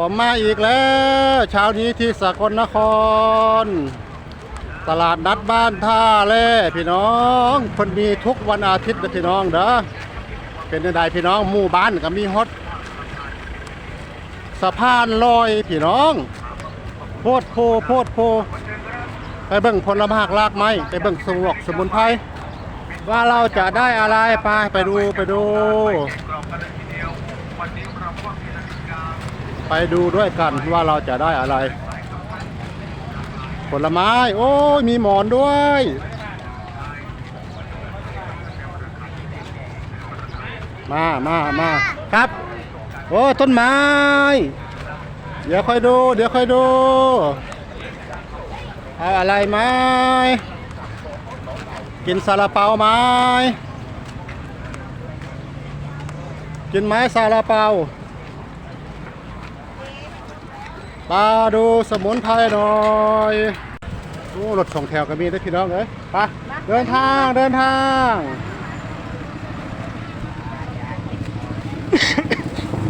ผมมาอีกแล้วเช้านี้ที่สกลนคร ตลาดนัดบ้านท่าแล่พี่น้องคนมีทุกวันอาทิตย์นะพี่น้องเด้อเป็นยังไงพี่น้องหมู่บ้านก็มีฮอตสะพานลอยพี่น้องโพดโพโพดโพไปเบิ่งผลไม้ลากไม้ไปเบิ่งสมุกสมุนไพรว่าเราจะได้อะไรไปไปดูไปดู ไปดูด้วยกันว่าเราจะได้อะไร ผลไม้ โอ้ยมีหมอนด้วย มามามาครับ โอ้ต้นไม้ เดี๋ยวค่อยดู เดี๋ยวค่อยดูเอาอะไรไหมกินซาลาเปาไหมกินไหมซาลาเปา ปาดูสมุนไพรหน่อยโอ้รถสองแถวก็มีได้อพี่น้องเลยไปเดินทางเดินทาง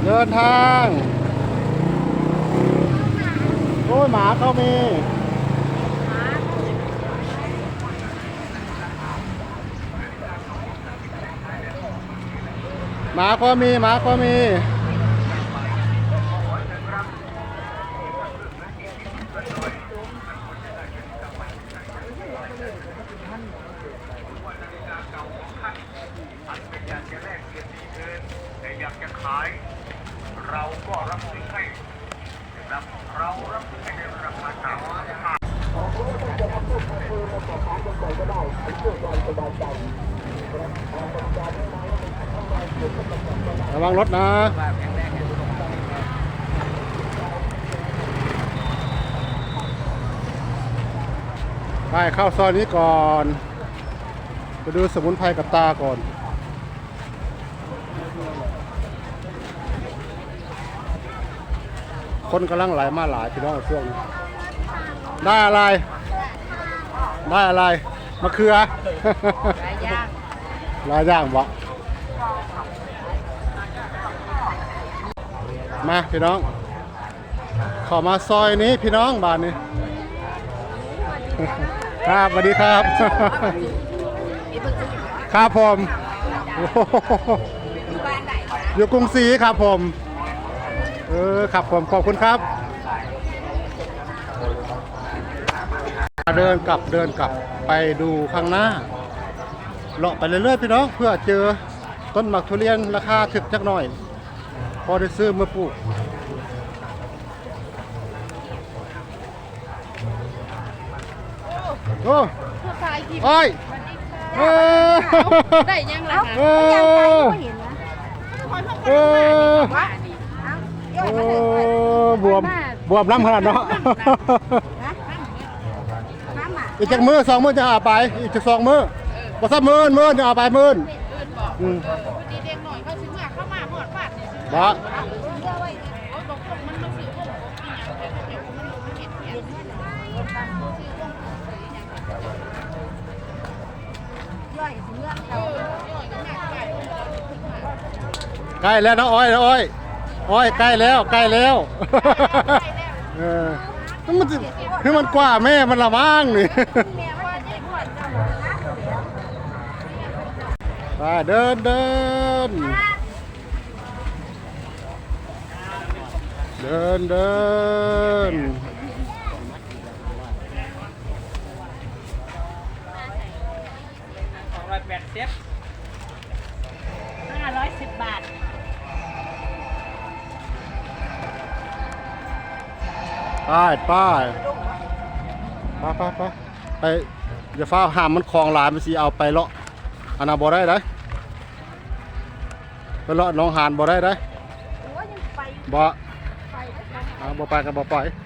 เดินทางโอ้ยหมาเขามีหมาก็มีหมาก็มีาย เราก็รับซื้อให้นะครับเรารับซื้อให้ในราคาต่ำระวังรถนะไปเข้าซอยนี้ก่อน ไปดูสมุนไพรกับตาก่อน คนกำลังไหลมาหลายพี่น้องช่วงนี้ได้อะไร ได้อะไรมะเขือหลายอย่างหลายอย่างบ่มาพี่น้อง ขอมาซอยนี้พี่น้องบ้านนี้ ครับสวัสดีครับ ครับผมโอ้โหอยู่บ้านไหนคะอยู่กรุงศรีครับผม เออครับผมขอบคุณครับ เดินกลับเดินกลับไปดูข้างหน้าเลาะไปเรื่อยๆพี่น้องเพื่อเจอต้นหมากทุเรียนราคาถึกจักหน่อย พอได้ซื้อมาปลูกโอ้ผู้ชายกินอ้อยเออได้ยังล่ะเอคะอเออว่า โอ้บวมบวมน้ำขนาดเนาะน้ำอะอีกจากมือสองมือจะเอาไป อีกจากสองมือพอสักมือมือจะเอาไปมืออื่นบอกอืมพอดีเด็กหน่อยเขาซื้อมาเข้ามาหอดบาทเนี่ยซื้อบ่โอ้ยบอกพวกมันมาซื้อพวกกินอย่างแต่พวกเดี๋ยวมันลงมาเห็ดเห็ดซื้อพวกซื้ออย่างย่อยถึงเรื่องเออย่อยก็มากไปใกล้แล้วนะอ้อยนะอ้อย อ้อยใกล้แล้วใกล้แล้วเออมันจะคือมันกว่าแม่มันละมั้งนี่แม่ว่าจะปวดจะหมดนะไปเดินเดินเดินเดินห้าร้อยสิบบาท ป้ายป้ายไปไปไปไปอย่าฟ้าห้ามมันคลองหลายมันสิเอาไปเลาะอันนาบ่ได้ได้ไปเลาะหน้องหานบ่ได้ได้โอ้ยยังไปบ่ไปแล้วกันอ่าบ่ไปก็บ่ไปเ